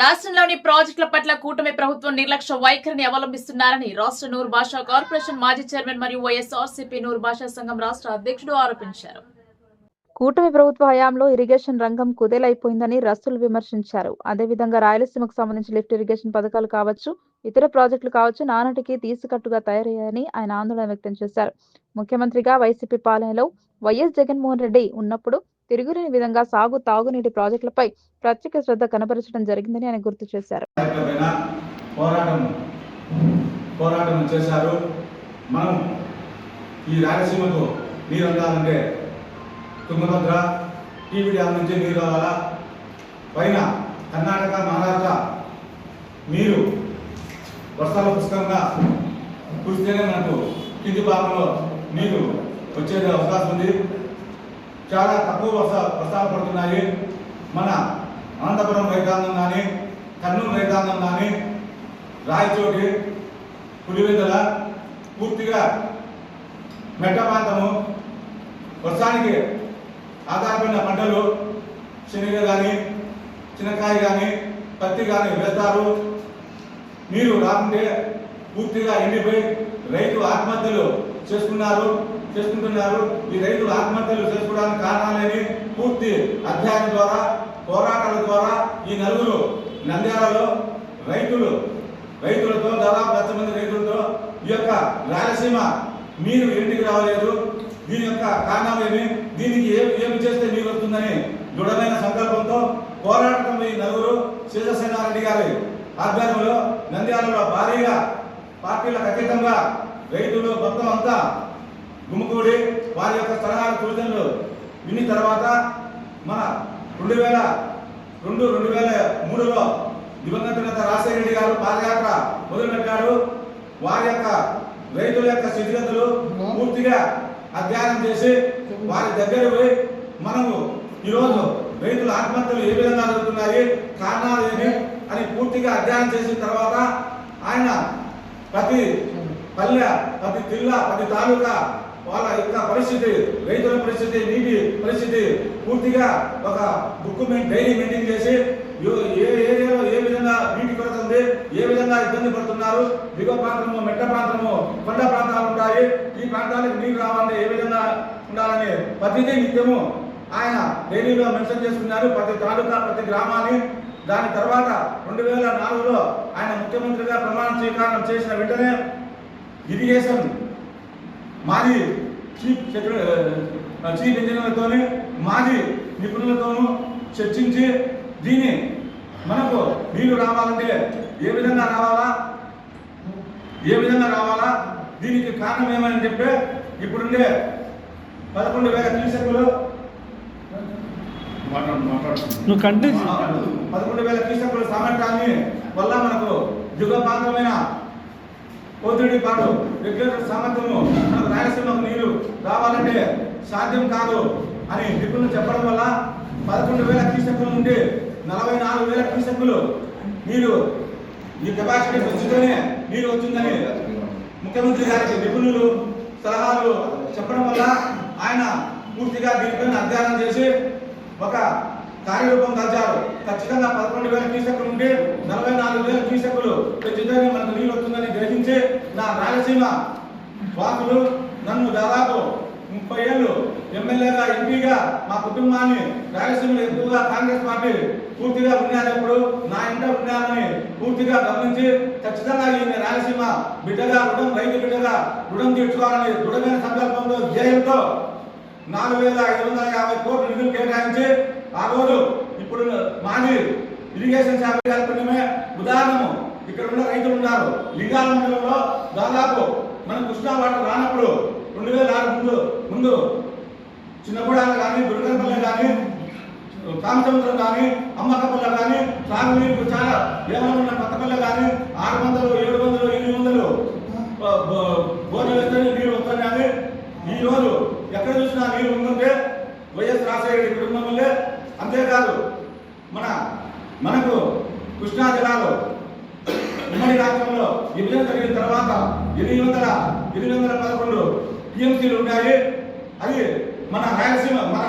రాష్ట్రంలోని ప్రాజెక్టుల పట్ల కూటమి ప్రభుత్వం నిర్లక్ష్య వైఖరిని అవలంబిస్తున్నారని రాష్ట్ర నూరు భాషా కార్పొరేషన్ మాజీ చైర్మన్ మరియు వైఎస్ఆర్సీపీ నూరు భాషా సంఘం రాష్ట్ర అధ్యక్షుడు ఆరోపించారు. కూటమి ప్రభుత్వ హయాంలో ఇరిగేషన్ రంగం కుదేలైపోయిందని రస్తులు విమర్శించారు. అదేవిధంగా రాయలసీమకు సంబంధించి లిఫ్ట్ ఇరిగేషన్ పథకాలు కావచ్చు ఇతర ప్రాజెక్టులు కావచ్చు నానాటికి తీసుకట్టుగా తయారయ్యాయని ఆయన ఆందోళన వ్యక్తం చేశారు. ముఖ్యమంత్రిగా వైసీపీ పాలనలో వైఎస్ జగన్మోహన్ రెడ్డి ఉన్నప్పుడు తిరుగులేని విధంగా సాగు తాగునీటి ప్రాజెక్టులపై ప్రత్యేక శ్రద్ధ కనబరచడం జరిగిందని ఆయన గుర్తు చేశారు. పోరాటం పోరాటం చేశారు. మనం ఈ రాయలసీమకు నీరు అందాలంటే తుంగభద్ర టీవీ డ్యామ్ నుంచి నీరు రావాలా? పైన కర్ణాటక మహారాష్ట్ర నీరు వర్షాల పుష్కంగా కురిస్తేనే మనకు కింది భాగంలో నీరు వచ్చే అవకాశం ఉంది. చాలా తక్కువ వర్ష వర్షాలు పడుతున్నాయి. మన అనంతపురం రైతాంగం కానీ కర్నూలు రైతాంగం కానీ రాయచోటి పులివెందుల పూర్తిగా మెట్ట ప్రాంతము. వర్షానికి ఆధారపడిన పంటలు శనగ కానీ చిన్నకాయ కానీ పత్తి కానీ వేస్తారు. నీరు రాకుంటే పూర్తిగా ఎండిపోయి రైతు ఆత్మహత్యలు చేసుకున్నారు. చేసుకుంటున్నారు. ఈ రైతులు ఆత్మహత్యలు చేసుకోవడానికి కారణాలేని పూర్తి అధ్యయనం ద్వారా పోరాటాల ద్వారా ఈ నలుగురు నంద్యాలలో రైతులు రైతులతో దాదాపు లక్ష మంది రైతులతో ఈ యొక్క రాయలసీమ మీరు ఇంటికి రావలేదు? దీని యొక్క కారణాలేమి? దీనికి ఏమి ఏమి చేస్తే మీరు వస్తుందని దృఢమైన సంకల్పంతో పోరాటం ఈ నలుగురు శివసేనారెడ్డి గారి ఆధ్వర్యంలో నంద్యాలలో భారీగా పార్టీలకు అతీతంగా రైతులు మొత్తం అంతా గుమ్మగూడి వారి యొక్క సలహాలు సూచనలు విని తర్వాత మన రెండు వేల రెండు రెండు వేల మూడులో దివంగత నేత రాజశేఖర రెడ్డి గారు పాదయాత్ర మొదలుపెట్టారు. వారి యొక్క రైతుల యొక్క స్థితిగతులు పూర్తిగా అధ్యయనం చేసి వారి దగ్గర పోయి మనము ఈరోజు రైతుల ఆత్మహత్యలు ఏ విధంగా జరుగుతున్నాయి కారణాలు ఏమి అని పూర్తిగా అధ్యయనం చేసిన తర్వాత ఆయన ప్రతి పల్లె ప్రతి జిల్లా ప్రతి తాలూకా వాళ్ళ యొక్క పరిస్థితి రైతుల పరిస్థితి నీటి పరిస్థితి పూర్తిగా ఒక బుక్ డైలీ మెయింటైన్ చేసి ఏ ఏరియాలో ఏ విధంగా నీటి కొరత ఉంది ఏ విధంగా ఇబ్బంది పడుతున్నారు దిగువ ప్రాంతము మెట్ట ప్రాంతము కొండ ప్రాంతాలు ఉంటాయి ఈ ప్రాంతాలకు నీరు రావాలంటే ఏ విధంగా ఉండాలని ప్రతిదీ నిత్యము ఆయన డైలీలో మెన్షన్ చేసుకున్నారు ప్రతి తాలూకా ప్రతి గ్రామాన్ని. దాని తర్వాత రెండు వేల నాలుగులో ఆయన ముఖ్యమంత్రిగా ప్రమాణ స్వీకారం చేసిన వెంటనే ఇరిగేషన్ మాజీ చీఫ్ సెక్రటరీ చీఫ్ ఇంజనీర్లతో మాజీ నిపుణులతోనూ చర్చించి దీన్ని మనకు నీళ్ళు రావాలంటే ఏ విధంగా రావాలా? ఏ విధంగా రావాలా? దీనికి కారణం ఏమని చెప్పి ఇప్పుడుండే పదకొండు వేల కంటిన్యూ పదకొండు వేల క్రీస్తకుల సామర్థ్యాన్ని వల్ల మనకు యుగపాంతమైన కోతుడి పాటు రెగ్యులేటర్ సామర్థ్యము మనకు రాయలసీమకు నీరు రావాలంటే సాధ్యం కాదు అని నిపుణులు చెప్పడం వల్ల పదకొండు వేల క్యూసెక్కుల నుండి నలభై నాలుగు వేల క్యూసెక్కులు నీరు ఈ కెపాసిటీ పెంచుతూనే నీరు వచ్చిందని ముఖ్యమంత్రి గారికి నిపుణులు సలహాలు చెప్పడం వల్ల ఆయన పూర్తిగా దీనిపైన అధ్యయనం చేసి ఒక కార్యరూపం దాల్చారు ఖచ్చితంగా పదకొండు వేల క్యూసెక్లు ఉంటే నలభై నాలుగు వేల క్యూసెక్లు పెంచుతూనే మనకు నీళ్ళు వస్తుందని గ్రహించి నా రాయలసీమ వాకులు నన్ను దాదాపు ముప్పై ఏళ్ళు ఎమ్మెల్యేగా ఎంపీగా మా కుటుంబాన్ని రాయలసీమలో ఎక్కువగా కాంగ్రెస్ పార్టీ పూర్తిగా ఉన్నప్పుడు నా ఇంట ఉన్నారని పూర్తిగా గమనించి ఖచ్చితంగా ఈయన రాయలసీమ బిడ్డగా రుణం రైతు బిడ్డగా రుణం తీర్చుకోవాలని దృఢమైన సంకల్పంతో ధ్యేయంతో నాలుగు వేల ఐదు వందల యాభై కోట్ల నిధులు కేటాయించి ఆ రోజు ఇప్పుడు మాజీ ఇరిగేషన్ శాఖ కార్యక్రమమే ఉదాహరణము. ఇక్కడ ఉన్న రైతులు ఉన్నారు. లింగాల మండలంలో దాదాపు మన కృష్ణా వాటర్ రానప్పుడు రెండు వేల ఆరు ముందు ముందు చిన్నగూడాలు కానీ దుర్గంపల్లె కానీ కామసముద్రం కానీ అమ్మకపల్లె కానీ సాగునీరు చాలా ఏమైనా ఉన్న కొత్తపల్లె కానీ ఆరు వందలు ఏడు వందలు ఎనిమిది వందలు బోర్లు వేస్తే నీరు వస్తుంది కానీ ఈ రోజు ఎక్కడ చూసినా నీరు ఉందంటే వైఎస్ రాజశేఖర రెడ్డి కుటుంబం వల్లే అంతేకాదు మన మనకు కృష్ణా జిల్లాలో ఉమ్మడి రాష్ట్రంలో విభజన జరిగిన తర్వాత ఎనిమిది వందల ఎనిమిది వందల పదకొండు టీఎంసీలు ఉన్నాయి అది మన రాయలసీమ మన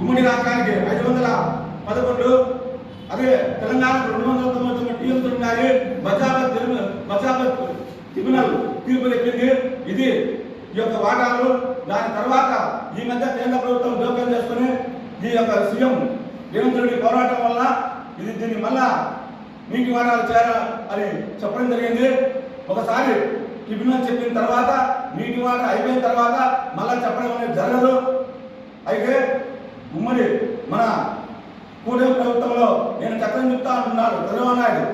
ఉమ్మడి రాష్ట్రానికి ఐదు వందల పదకొండు అదే తెలంగాణకు రెండు వందల తొంభై తొమ్మిది టీఎంసీలు ఉన్నాయి మజాబత్ తిరుమల మజాబత్ ట్రిబ్యునల్ తీర్పు చెప్పింది ఇది ఈ యొక్క వాటాలు. దాని తర్వాత ఈ మధ్య కేంద్ర ప్రభుత్వం జోక్యం చేసుకుని ఈ యొక్క సీఎం రేవంత్ రెడ్డి పోరాటం వల్ల ఇది దీన్ని మళ్ళా నీకు విమానాలు చేరా అని చెప్పడం జరిగింది. ఒకసారి ట్రిబ్యునల్ చెప్పిన తర్వాత నీటి వాటా అయిపోయిన తర్వాత మళ్ళా చెప్పడం అనేది జరగదు. అయితే ఉమ్మడి మన కూటమి ప్రభుత్వంలో నేను చక్కని చెప్తా అంటున్నాడు చంద్రబాబు నాయుడు.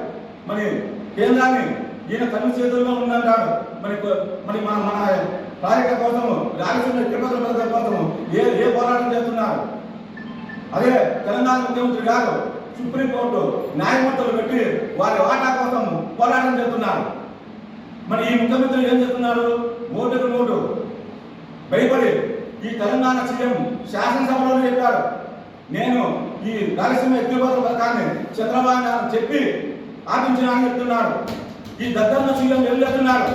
మరి కేంద్రాన్ని ఈయన తన చేతుల్లో ఉందంటాడు. మరి మరి మన మన ప్రాజెక్టు కోసము రాయలసీమ తిరుపతి పథకం కోసము ఏ ఏ పోరాటం చేస్తున్నారు? అదే తెలంగాణ ముఖ్యమంత్రి గారు సుప్రీంకోర్టు న్యాయమూర్తులు పెట్టి వారి వాటా కోసం పోరాటం చేస్తున్నారు. మరి ఈ ముఖ్యమంత్రులు ఏం చేస్తున్నారు? ఓటుకు నోటు భయపడి ఈ తెలంగాణ సీఎం శాసనసభలో చెప్పారు. నేను ఈ రాయలసీమ ఎత్తిపోతల పథకాన్ని చంద్రబాబు నాయుడు చెప్పి ఆపించిన అని చెప్తున్నాడు ఈ దద్దమ్మ సీఎం ఏం చేస్తున్నాడు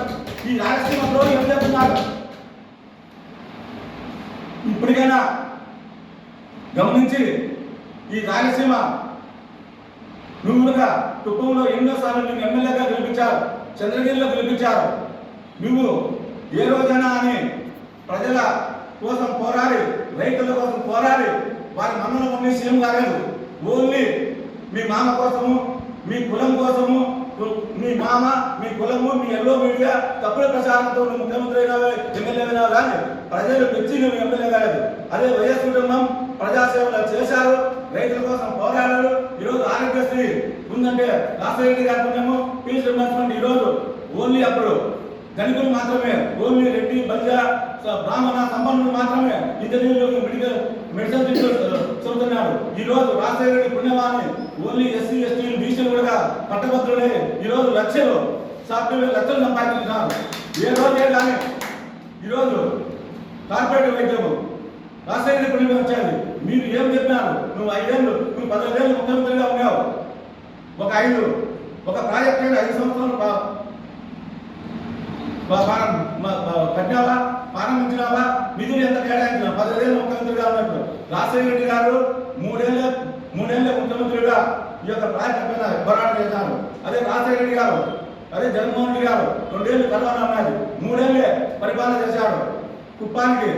ఈ రాయలసీమ ద్రోహి ఏం ఇప్పటికైనా గమనించి ఈ రాయలసీమ నువ్వుగా కుటుంబంలో ఎన్నోసార్లు నువ్వు ఎమ్మెల్యేగా గెలిపించారు చంద్రగిరిలో గెలిపించారు. నువ్వు ఏ రోజైనా అని ప్రజల కోసం పోరాడి రైతుల కోసం పోరాడి వారి మనలో ఉండి సీఎం కాలేదు. ఓన్లీ మీ మామ కోసము మీ కులం కోసము మీ మామ మీ కులము మీ ఎల్లో మీడియా తప్పుడు ప్రచారంతో నువ్వు ముఖ్యమంత్రి అయినావే ఎమ్మెల్యే అయినావు కానీ ప్రజలు మెచ్చి నువ్వు ఎమ్మెల్యే కాలేదు. అదే వైఎస్ కుటుంబం ప్రజాసేవలు చేశారు. రైతుల కోసం పోరాడారు. ఈరోజు ఆరోగ్యశ్రీ ఉందంటే రాజశేఖర గారి పుణ్యము పీస్ రిమర్స్మెంట్ ఈరోజు ఓన్లీ అప్పుడు. ధనికులు మాత్రమే ఓన్లీ రెడ్డి బలిజ బ్రాహ్మణ సంపన్నులు మాత్రమే ఇంజనీర్లు మెడికల్ మెడిసిన్ చెబుతున్నారు ఈ రోజు రాజశేఖర రెడ్డి పుణ్యమాన్ని ఓన్లీ ఎస్సీ ఎస్టీలు బీసీలు కూడా పట్టభద్రులే. ఈ రోజు లక్షలు సాఫ్ట్వేర్ లక్షలు సంపాదించుతున్నారు ఏ రోజే కానీ ఈరోజు కార్పొరేట్ వైద్యము రాజశేఖర రెడ్డి పుణ్యం వచ్చేది మీరు ఏం చెప్పినారు? నువ్వు ఐదేళ్ళు నువ్వు పదహైదేళ్ళు ముఖ్యమంత్రిగా ఉన్నావు. ఒక ఐదు ఒక ప్రాజెక్ట్ అయిన ఐదు సంవత్సరాలు కట్టావా? ప్రారంభించినావా? నిధులు ఎంత కేటాయించినా పదిహేను ముఖ్యమంత్రిగా ఉన్నట్టు. రాజశేఖర రెడ్డి గారు మూడేళ్ళ మూడేళ్ళ ముఖ్యమంత్రిగా ఈ యొక్క ప్రాజెక్ట్ పైన పోరాటం చేశారు. అదే రాజశేఖర రెడ్డి గారు అదే జగన్మోహన్ రెడ్డి గారు రెండేళ్ళు కరోనా ఉన్నది మూడేళ్ళే పరిపాలన చేశాడు కుప్పానికి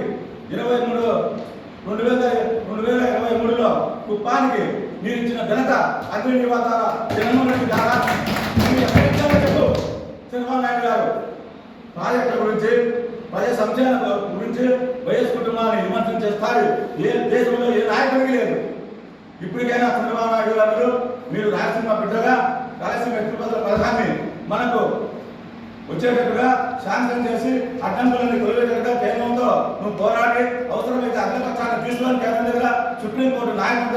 ఇరవై మూడు రెండు వేల రెండు వేల ఇరవై మూడులో కుప్పానికి మీరు ఇచ్చిన ఘనత అగ్ని నివాస జగన్మోహన్ రెడ్డి గారా చెప్పు చంద్రబాబు నాయుడు గారు ప్రాజెక్టుల గురించి ప్రజా సంక్షేమ గురించి వైఎస్ కుటుంబాన్ని విమర్శనం చేస్తారు ఏ దేశంలో ఏ నాయకుడికి లేదు. ఇప్పటికైనా చంద్రబాబు నాయుడు గారు మీరు రాయలసీమ బిడ్డగా రాయలసీమ ఎత్తుపతుల పథకాన్ని మనకు వచ్చేటట్టుగా శాంక్షన్ చేసి అడ్డంకులను తొలగేటట్టుగా కేంద్రంతో నువ్వు పోరాడి అవసరమైతే అగ్రపక్షాన్ని తీసుకొని కేంద్రం దగ్గర సుప్రీంకోర్టు న్యాయమంత్రి